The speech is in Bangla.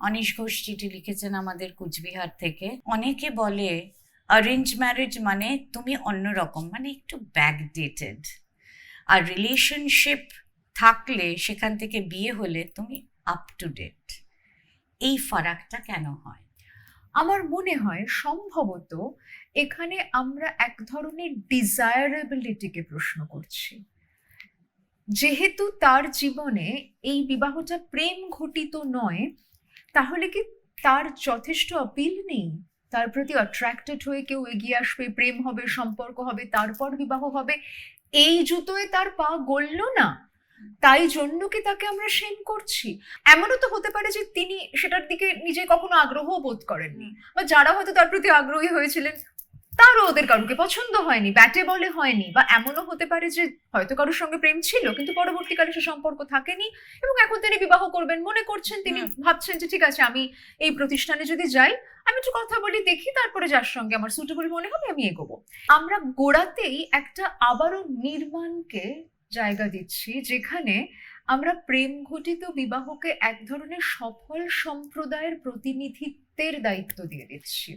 অনিশ ঘোষ চিঠি লিখেছেন আমাদের কুচবিহার থেকে। অনেকে বলে অ্যারেঞ্জ ম্যারেজ মানে তুমি অন্যরকম মানে একটু ব্যাকডেটেড আর রিলেশনশিপ থাকলে, সেখান থেকে বিয়ে হলে তুমি আপ টু ডেট এই ফারাকটা কেন হয়? আমার মনে হয় সম্ভবত এখানে আমরা এক ধরনের ডিজায়ারেবিলিটিকে প্রশ্ন করছি। যেহেতু তার জীবনে এই বিবাহটা প্রেম ঘটিত নয় তাহলে কি তার যথেষ্ট অপিল নেই? তার প্রতি অ্যাট্রাক্টেড হয়ে কেউ এগিয়ে আসবে, প্রেম হবে, সম্পর্ক হবে, তারপর বিবাহ হবে, এই জুতোয় তার পা গলল না? তাই জন্য কি তাকে আমরা সেন করছি? এমনও তো হতে পারে যে তিনি সেটার দিকে নিজে কখনো আগ্রহ বোধ করেননি। বা যারা হয়তো তার প্রতি আগ্রহী হয়েছিলেন তারও ওদের কারুকে পছন্দ হয়নি ব্যাটে বলে হয়নি বা এমনও হতে পারে যে হয়তো কারোর সঙ্গে প্রেম ছিল কিন্তু পরবর্তীকালে সে সম্পর্ক থাকেনি এবং এখন তিনি বিবাহ করবেন মনে করছেন তিনি ভাবছেন যে ঠিক আছে আমি এই প্রতিষ্ঠানে যদি যাই আমি একটু কথা বলি দেখি তারপরে যার সঙ্গে আমার সুটেবল মনে হবে আমি এগোবো। আমরা গোড়াতেই একটা আবারও নির্মাণকে জায়গা দিচ্ছি যেখানে আমরা প্রেম ঘটিত বিবাহকে এক ধরনের সফল সম্প্রদায়ের প্রতিনিধিত্বের দায়িত্ব দিয়ে দিচ্ছি।